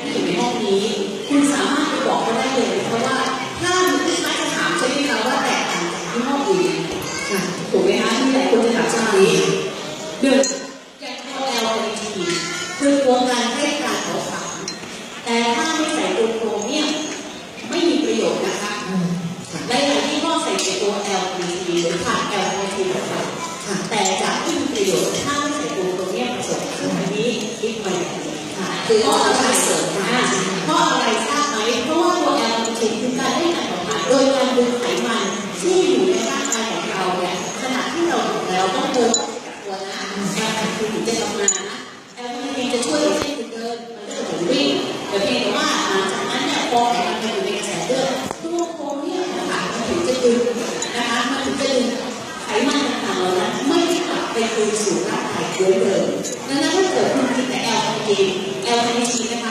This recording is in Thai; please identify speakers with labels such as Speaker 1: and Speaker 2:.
Speaker 1: ที่อยู่ในห้องนี้ คุณสามารถไปบอกเขาได้เลย เพราะว่าถ้าลูกค้าจะถามใช่ไหมคะว่าแตกต่างจากยี่ห้องอื่นค่ะถูกไหมคะที่หลายคนจะถามเช่นนี้เดือนยาเข้า LGBT คือตัวการให้การเผาผลาญแต่ถ้าไม่ใส่ตัวโครเมียไม่มีประโยชน์นะคะหลายๆที่ห้อใส่ตัว LGBT หรือผ่าน LGBT เข้าไปแต่จะไม่มีประโยชน์ถ้า นี้ค่ะคือเพราะอะไรเสริมมาเพราะอะไรทราบไหมเพราะว่าตัว LGBT คือการได้การเผาผลาโดยการดึงไขมันที่อยู่ในร่างกายของเราเนี่ยขณะที่เราอยู่แล้วต้องเดินออกจากตัวนะการคือถึงจะทำงานนะ LGBT จะช่วยให้คุณเดินมันจะหมุนวิ่งแต่เพียงแต่ว่าหลังจากนั้นเนี่ยพอไขมันมันอยู่ในกระแสเลือดตัวโครเมียมนะคะมันถึงจะดึงนะคะมันถึงจะดึงไขมันต่างๆเหล่านั้นไม่ได้กลับไปคืนสู่ร่างกายเดิมเดิมดังนั้นถ้าเกิดคุณกินแต่ เอลเป็นชีนะคะ